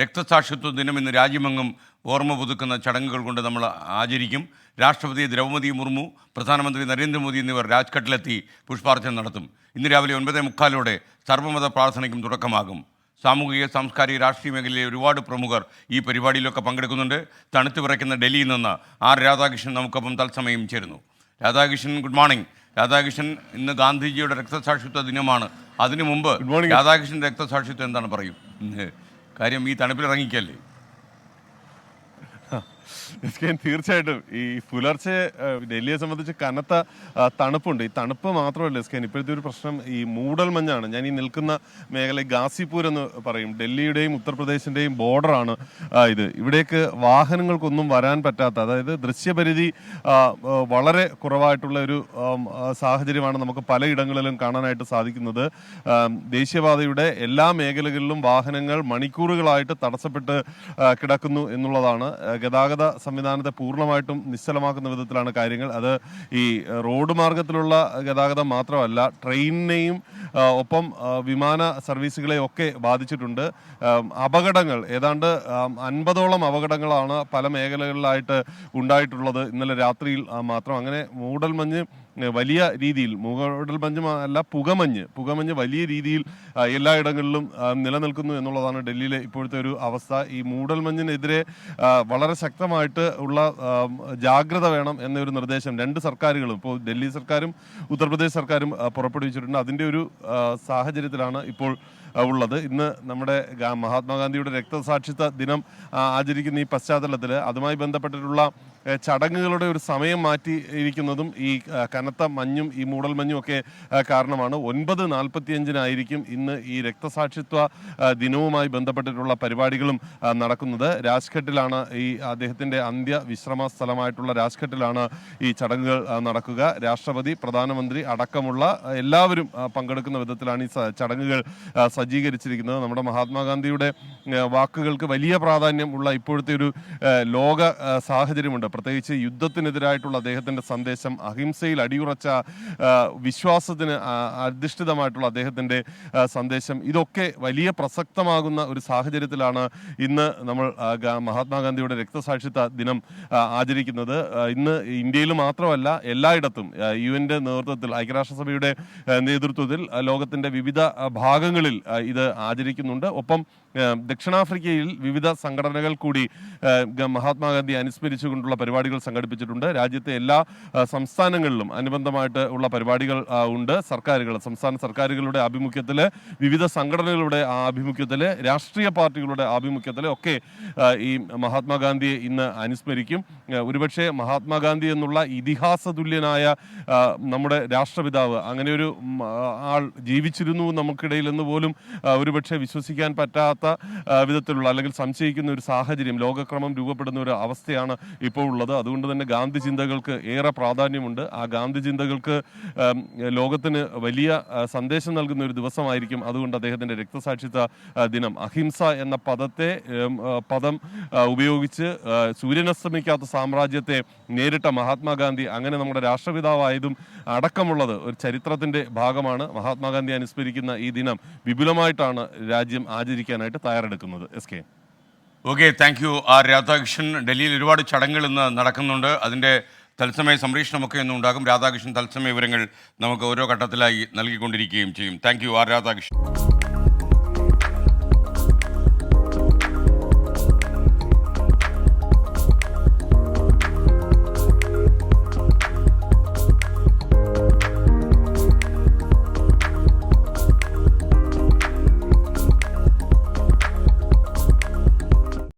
രക്തസാക്ഷിത്വ ദിനം ഇന്ന് രാജ്യമെങ്ങും ഓർമ്മ പുതുക്കുന്ന ചടങ്ങുകൾ കൊണ്ട് നമ്മൾ ആചരിക്കും. രാഷ്ട്രപതി ദ്രൗപദി മുർമു പ്രധാനമന്ത്രി നരേന്ദ്രമോദി എന്നിവർ രാജ്ഘട്ടിലെത്തി പുഷ്പാർച്ചന നടത്തും. ഇന്ന് രാവിലെ ഒൻപതേ മുക്കാലോടെ സർവമത പ്രാർത്ഥനയ്ക്കും തുടക്കമാകും. സാമൂഹിക സാംസ്കാരിക രാഷ്ട്രീയ മേഖലയിലെ ഒരുപാട് പ്രമുഖർ ഈ പരിപാടിയിലൊക്കെ പങ്കെടുക്കുന്നുണ്ട്. തണുത്തു വിറയ്ക്കുന്ന ഡൽഹിയിൽ നിന്ന് ആർ രാധാകൃഷ്ണൻ നമുക്കൊപ്പം തത്സമയം ചേരുന്നു. Radhakrishnan good morning. രാധാകൃഷ്ണൻ ഇന്ന് ഗാന്ധിജിയുടെ രക്തസാക്ഷിത്വ ദിനമാണ്. അതിനു മുമ്പ് രാധാകൃഷ്ണൻ രക്തസാക്ഷിത്വം എന്താണ് പറയും? കാര്യം ഈ തണുപ്പിൽ ഇറങ്ങിക്കല്ലേ തീർച്ചയായിട്ടും. ഈ പുലർച്ചെ ഡൽഹിയെ സംബന്ധിച്ച് കനത്ത തണുപ്പുണ്ട്. ഈ തണുപ്പ് മാത്രമല്ല എസ്കേൻ ഇപ്പോഴത്തെ ഒരു പ്രശ്നം ഈ മൂടൽ മഞ്ഞാണ്. ഞാൻ ഈ നിൽക്കുന്ന മേഖല ഗാസിപൂർ എന്ന് പറയും. ഡൽഹിയുടെയും ഉത്തർപ്രദേശിന്റെയും ബോർഡറാണ് ഇത്. ഇവിടേക്ക് വാഹനങ്ങൾക്കൊന്നും വരാൻ പറ്റാത്ത അതായത് ദൃശ്യപരിധി വളരെ കുറവായിട്ടുള്ള ഒരു സാഹചര്യമാണ് നമുക്ക് പലയിടങ്ങളിലും കാണാനായിട്ട് സാധിക്കുന്നത്. ദേശീയപാതയുടെ എല്ലാ മേഖലകളിലും വാഹനങ്ങൾ മണിക്കൂറുകളായിട്ട് തടസ്സപ്പെട്ട് കിടക്കുന്നു എന്നുള്ളതാണ്. ആ, ഗതാഗത സംവിധാനത്തെ പൂർണമായിട്ടും നിശ്ചലമാക്കുന്ന വിധത്തിലാണ് കാര്യങ്ങൾ. അത് ഈ റോഡ് മാർഗത്തിലുള്ള ഗതാഗതം മാത്രമല്ല ട്രെയിനിനെയും ഒപ്പം വിമാന സർവീസുകളെയും ഒക്കെ ബാധിച്ചിട്ടുണ്ട്. അപകടങ്ങൾ ഏതാണ്ട് അൻപതോളം അപകടങ്ങളാണ് പല മേഖലകളിലായിട്ട് ഉണ്ടായിട്ടുള്ളത്. ഇന്നലെ രാത്രിയിൽ മാത്രം. അങ്ങനെ മൂടൽമഞ്ഞ് വലിയ രീതിയിൽ മൂടൽമഞ്ഞ് മഞ്ഞ് അല്ല പുകമഞ്ഞ്. പുകമഞ്ഞ് വലിയ രീതിയിൽ എല്ലായിടങ്ങളിലും നിലനിൽക്കുന്നു എന്നുള്ളതാണ് ഡൽഹിയിലെ ഇപ്പോഴത്തെ ഒരു അവസ്ഥ. ഈ മൂടൽ മഞ്ഞിനെതിരെ വളരെ ശക്തമായിട്ട് ഉള്ള ജാഗ്രത വേണം എന്നൊരു നിർദ്ദേശം രണ്ട് സർക്കാരുകളും ഇപ്പോൾ ഡൽഹി സർക്കാരും ഉത്തർപ്രദേശ് സർക്കാരും പുറപ്പെടുവിച്ചിട്ടുണ്ട്. അതിന്റെ ഒരു സാഹചര്യത്തിലാണ് ഇപ്പോൾ ഉള്ളത്. ഇന്ന് നമ്മുടെ മഹാത്മാഗാന്ധിയുടെ രക്തസാക്ഷിത്വ ദിനം ആചരിക്കുന്ന ഈ പശ്ചാത്തലത്തിൽ അതുമായി ബന്ധപ്പെട്ടിട്ടുള്ള ചടങ്ങുകളുടെ ഒരു സമയം മാറ്റിയിരിക്കുന്നതും ഈ ആ, കനത്ത മഞ്ഞും ഈ മൂടൽമഞ്ഞും ഒക്കെ കാരണമാണ്. ഒൻപത് നാൽപ്പത്തിയഞ്ചിനായിരിക്കും ഇന്ന് ഈ രക്തസാക്ഷിത്വ ദിനവുമായി ബന്ധപ്പെട്ടിട്ടുള്ള പരിപാടികളും നടക്കുന്നത്. രാജ്ഘട്ടിലാണ് ഈ അദ്ദേഹത്തിന്റെ അന്ത്യ വിശ്രമ സ്ഥലമായിട്ടുള്ള രാജ്ഘട്ടിലാണ് ഈ ചടങ്ങുകൾ നടക്കുക. രാഷ്ട്രപതി പ്രധാനമന്ത്രി അടക്കമുള്ള എല്ലാവരും പങ്കെടുക്കുന്ന വിധത്തിലാണ് ഈ ചടങ്ങുകൾ സജ്ജീകരിച്ചിരിക്കുന്നത്. നമ്മുടെ മഹാത്മാഗാന്ധിയുടെ വാക്കുകൾക്ക് വലിയ പ്രാധാന്യം ഉള്ള ഇപ്പോഴത്തെ ഒരു ലോക സാഹചര്യമുണ്ട്. പ്രത്യേകിച്ച് യുദ്ധത്തിനെതിരായിട്ടുള്ള അദ്ദേഹത്തിന്റെ സന്ദേശം അഹിംസയിൽ അടിയുറച്ച വിശ്വാസത്തിന് അധിഷ്ഠിതമായിട്ടുള്ള അദ്ദേഹത്തിന്റെ സന്ദേശം. ഇതൊക്കെ വലിയ പ്രസക്തമാകുന്ന ഒരു സാഹചര്യത്തിലാണ് ഇന്ന് നമ്മൾ മഹാത്മാഗാന്ധിയുടെ രക്തസാക്ഷിത്വ ദിനം ആചരിക്കുന്നത്. ഇന്ന് ഇന്ത്യയിൽ മാത്രമല്ല എല്ലായിടത്തും യു എന്റെ നേതൃത്വത്തിൽ ഐക്യരാഷ്ട്രസഭയുടെ നേതൃത്വത്തിൽ ലോകത്തിന്റെ വിവിധ ഭാഗങ്ങളിൽ ഇത് ആചരിക്കുന്നുണ്ട്. ഒപ്പം ദക്ഷിണാഫ്രിക്കയിൽ വിവിധ സംഘടനകൾ കൂടി മഹാത്മാഗാന്ധി അനുസ്മരിച്ചുകൊണ്ടുള്ള പരിപാടികൾ സംഘടിപ്പിച്ചിട്ടുണ്ട്. രാജ്യത്തെ എല്ലാ സംസ്ഥാനങ്ങളിലും അനുബന്ധമായിട്ട് ഉള്ള പരിപാടികൾ ഉണ്ട്. സർക്കാരുകൾ സംസ്ഥാന സർക്കാരുകളുടെ ആഭിമുഖ്യത്തിൽ വിവിധ സംഘടനകളുടെ ആഭിമുഖ്യത്തിൽ രാഷ്ട്രീയ പാർട്ടികളുടെ ആഭിമുഖ്യത്തിൽ ഒക്കെ ഈ മഹാത്മാഗാന്ധിയെ ഇന്ന് അനുസ്മരിക്കും. ഒരുപക്ഷെ മഹാത്മാഗാന്ധി എന്നുള്ള ഇതിഹാസ തുല്യനായ നമ്മുടെ രാഷ്ട്രപിതാവ് അങ്ങനെ ഒരു ആൾ ജീവിച്ചിരുന്നു നമുക്കിടയിൽ എന്ന് പോലും ഒരുപക്ഷെ വിശ്വസിക്കാൻ പറ്റാത്ത ആ, വിധത്തിലുള്ള അല്ലെങ്കിൽ സംശയിക്കുന്ന ഒരു സാഹചര്യം ലോകക്രമം രൂപപ്പെടുന്ന ഒരു അവസ്ഥയാണ് ഇപ്പോൾ ഉള്ളത്. അതുകൊണ്ട് തന്നെ ഗാന്ധി ചിന്തകൾക്ക് ഏറെ പ്രാധാന്യമുണ്ട്. ആ ഗാന്ധി ചിന്തകൾക്ക് ലോകത്തിന് വലിയ സന്ദേശം നൽകുന്ന ഒരു ദിവസമായിരിക്കും അതുകൊണ്ട് അദ്ദേഹത്തിന്റെ രക്തസാക്ഷിത്വ ദിനം. അഹിംസ എന്ന പദത്തെ പദം ഉപയോഗിച്ച് സൂര്യനസ്തമിക്കാത്ത സാമ്രാജ്യത്തെ നേരിട്ട മഹാത്മാഗാന്ധി അങ്ങനെ നമ്മുടെ രാഷ്ട്രപിതാവായതും അടക്കമുള്ളത് ഒരു ചരിത്രത്തിന്റെ ഭാഗമാണ്. മഹാത്മാഗാന്ധി അനുസ്മരിക്കുന്ന ഈ ദിനം വിപുലമായിട്ടാണ് രാജ്യം ആചരിക്കാനായിട്ട് തയ്യാറെടുക്കുന്നത് yes K okay thank you R Radhakrishnan ഡൽഹിയിൽ ഒരുപാട് ചടങ്ങുകൾ ഇന്ന് നടക്കുന്നുണ്ട്. അതിന്റെ തത്സമയ സംപ്രേഷണമൊക്കെ ഇന്ന് ഉണ്ടാകും. രാധാകൃഷ്ണൻ തത്സമയ വിവരങ്ങൾ നമുക്ക് ഓരോ ഘട്ടത്തിലായി നൽകിക്കൊണ്ടിരിക്കുകയും ചെയ്യും. Thank you R Radhakrishnan.